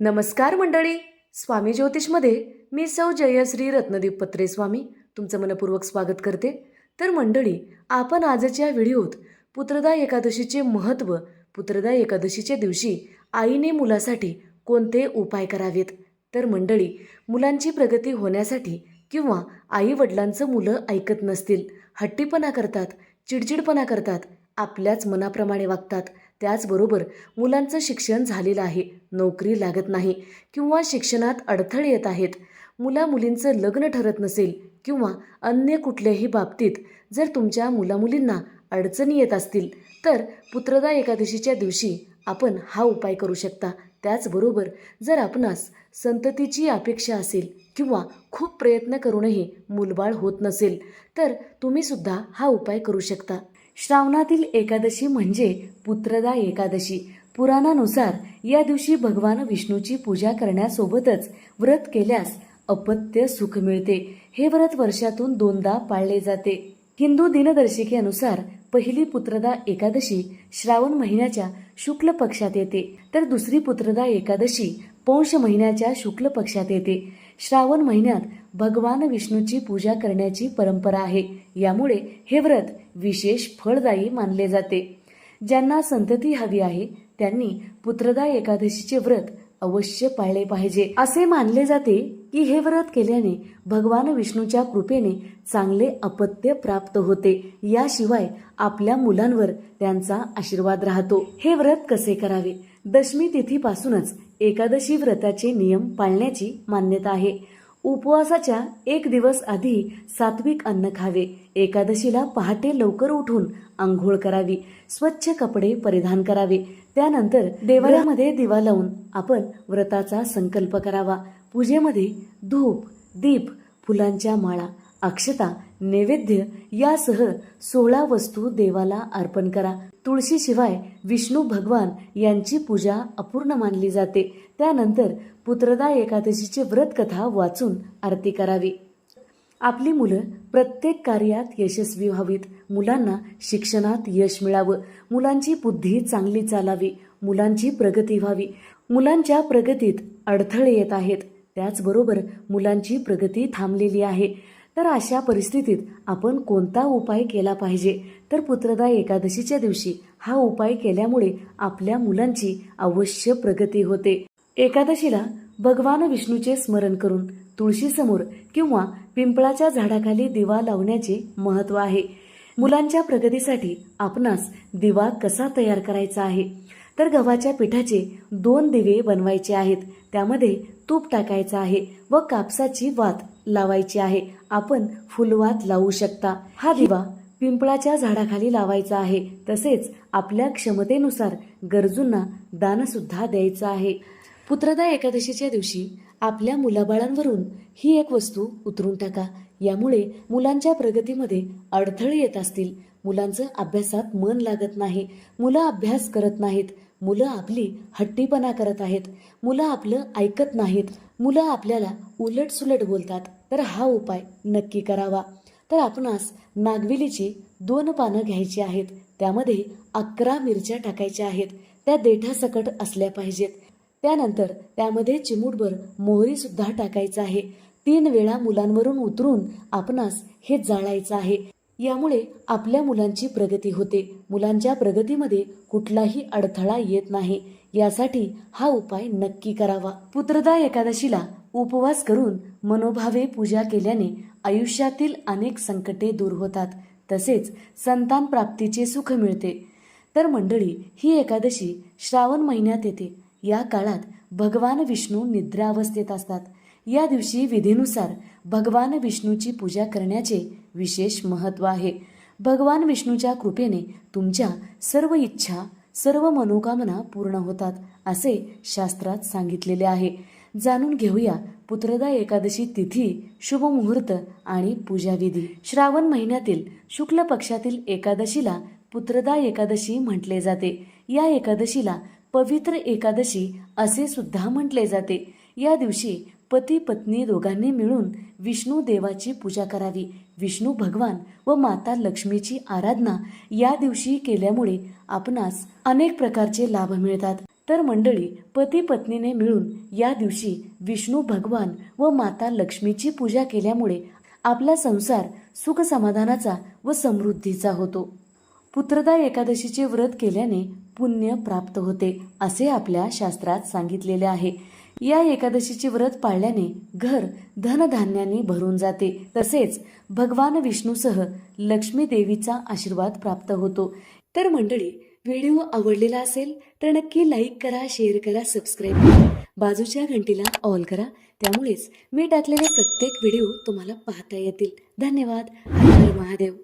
नमस्कार मंडळी. स्वामी ज्योतिषमध्ये मी सौ जयश्री रत्नदीप पत्रे स्वामी तुमचं मनपूर्वक स्वागत करते. तर मंडळी आपण आजच्या व्हिडिओत पुत्रदा एकादशीचे महत्त्व पुत्रदा एकादशीच्या दिवशी आईने मुलासाठी कोणते उपाय करावेत? तर मंडळी मुलांची प्रगती होण्यासाठी किंवा आई वडिलांचं मुलं ऐकत नसतील हट्टीपणा करतात चिडचिडपणा करतात आपल्याच मनाप्रमाणे वागतात त्याचबरोबर मुलांचं शिक्षण झालेलं आहे. नोकरी लागत नाही किंवा शिक्षणात अडथळे येत आहेत. मुला मुलींचं लग्न ठरत नसेल किंवा अन्य कुठल्याही बाबतीत जर तुमच्या मुलामुलींना अडचणी येत असतील तर पुत्रदा एकादशीच्या दिवशी आपण हा उपाय करू शकता. त्याचबरोबर जर आपणास संततीची अपेक्षा असेल किंवा खूप प्रयत्न करूनही मूलबाळ होत नसेल तर तुम्हीसुद्धा हा उपाय करू शकता. श्रावणातील एकादशी म्हणजे पुत्रदा एकादशी. पुराणानुसार या दिवशी भगवान विष्णूची पूजा करण्यासोबतच व्रत केल्यास अपत्य सुख मिळते. हे व्रत वर्षातून दोनदा पाळले जाते. हिंदू दिनदर्शिकेनुसार पहिली पुत्रदा एकादशी श्रावण महिन्याच्या शुक्ल पक्षात येते. तर दुसरी पुत्रदा एकादशी पौष महिन्याच्या शुक्ल पक्षात येते. श्रावण महिन्यात भगवान विष्णूची पूजा करण्याची परंपरा आहे. यामुळे हे व्रत विशेष फळदायी मानले जाते. ज्यांना संतती हवी आहे त्यांनी पुत्रदा एकादशीचे व्रत अवश्य पाळले पाहिजे. असे मानले जाते की हे व्रत केल्याने भगवान विष्णूच्या कृपेने चांगले अपत्य प्राप्त होते. याशिवाय आपल्या मुलांवर त्यांचा आशीर्वाद राहतो. हे व्रत कसे करावे? दशमी तिथीपासूनच एकादशी व्रताचे नियम पाळण्याची मान्यता आहे. उपवासाच्या एक दिवस आधी सात्विक अन्न खावे. एकादशीला पहाटे लवकर उठून आंघोळ करावी. स्वच्छ कपडे परिधान करावे. त्यानंतर देवालयामध्ये दिवा लावून आपण व्रताचा संकल्प करावा. पूजेमध्ये धूप दीप फुलांच्या माळा अक्षता नैवेद्य यासह सोळा वस्तू देवाला अर्पण करा. तुळशीशिवाय विष्णू भगवान यांची पूजा अपूर्ण मानली जाते. त्यानंतर पुत्रदा एकादशीची व्रतकथा वाचून आरती करावी. आपली मुलं प्रत्येक कार्यात यशस्वी व्हावीत. मुलांना शिक्षणात यश मिळावं. मुलांची बुद्धी चांगली चालावी. मुलांची प्रगती व्हावी. मुलांच्या प्रगतीत अडथळे येत आहेत. त्याचबरोबर मुलांची प्रगती थांबलेली आहे. तर अशा परिस्थितीत आपण कोणता उपाय केला पाहिजे? तर पुत्रदा एकादशीच्या दिवशी हा उपाय केल्यामुळे आपल्या मुलांची अवश्य प्रगती होते. एकादशीला भगवान विष्णूचे स्मरण करून तुळशीसमोर किंवा पिंपळाच्या झाडाखाली दिवा लावण्याचे महत्त्व आहे. मुलांच्या प्रगतीसाठी आपणास दिवा कसा तयार करायचा आहे? तर गव्हाच्या पिठाचे दोन दिवे बनवायचे आहेत. त्यामध्ये तूप टाकायचं आहे व कापसाची वात लावायची आहे. आपण फुलवात लावू शकता. हा दिवा पिंपळाच्या झाडाखाली लावायचा आहे. तसेच आपल्या क्षमतेनुसार गरजूंना दान सुद्धा द्यायचं आहे. पुत्रदा एकादशीच्या दिवशी आपल्या मुलाबाळांवरून ही एक वस्तू उतरून टाका. यामुळे मुलांच्या प्रगतीमध्ये अडथळे येत असतील. मुलांचं अभ्यासात मन लागत नाही. मुलं अभ्यास करत नाहीत. मुलं आपली हट्टीपणा करत आहेत. मुलं आपलं ऐकत नाहीत. मुलं आपल्याला उलट सुलट बोलतात. तर हा उपाय नक्की करावा. तर आपणास नागविलीची दोन पानं घ्यायची आहेत. त्यामध्ये अकरा मिरच्या टाकायच्या आहेत. त्या देठासकट असल्या पाहिजेत. त्यानंतर त्यामध्ये चिमूटभर मोहरीसुद्धा टाकायचं आहे. तीन वेळा मुलांवरून उतरून आपणास हे जाळायचं आहे. यामुळे आपल्या मुलांची प्रगती होते. मुलांच्या प्रगतीमध्ये कुठलाही अडथळा येत नाही. यासाठी हा उपाय नक्की करावा. पुत्रदा एकादशीला उपवास करून मनोभावे पूजा केल्याने आयुष्यातील अनेक संकटे दूर होतात. तसेच संतान प्राप्तीचे सुख मिळते. तर मंडळी ही एकादशी श्रावण महिन्यात येते. या काळात भगवान विष्णू निद्रावस्थेत असतात. या दिवशी विधीनुसार भगवान विष्णूची पूजा करण्याचे विशेष महत्त्व आहे. भगवान विष्णूच्या कृपेने तुमच्या सर्व इच्छा सर्व मनोकामना पूर्ण होतात असे शास्त्रात सांगितलेले आहे. जाणून घेऊया पुत्रदा एकादशी तिथी शुभ मुहूर्त आणि पूजाविधी श्रावण महिन्यातील शुक्ल पक्षातील एकादशीला पुत्रदा एकादशी म्हटले जाते. या एकादशीला पवित्र एकादशी असे सुद्धा म्हटले जाते. या दिवशी पती पत्नी दोघांनी मिळून विष्णू देवाची पूजा करावी. विष्णू भगवान व माता लक्ष्मीची आराधना या दिवशी केल्यामुळे आपणास अनेक प्रकारचे लाभ मिळतात. तर मंडळी पती पत्नीने मिळून या दिवशी विष्णू भगवान व माता लक्ष्मीची पूजा केल्यामुळे आपला संसार सुख समाधानाचा व समृद्धीचा होतो. पुत्रदा एकादशीचे व्रत केल्याने पुण्य प्राप्त होते असे आपल्या शास्त्रात सांगितलेले आहे. या एकादशीचे व्रत पाळल्याने घर धनधान्याने भरून जाते. तसेच भगवान विष्णूसह लक्ष्मी देवीचा आशीर्वाद प्राप्त होतो. तर मंडळी व्हिडिओ आवडलेला असेल तर नक्की लाईक करा शेअर करा सबस्क्राईब करा. बाजूच्या घंटीला ऑल करा. त्यामुळेच मी टाकलेले प्रत्येक व्हिडिओ तुम्हाला पाहता येतील. धन्यवाद. हर महादेव.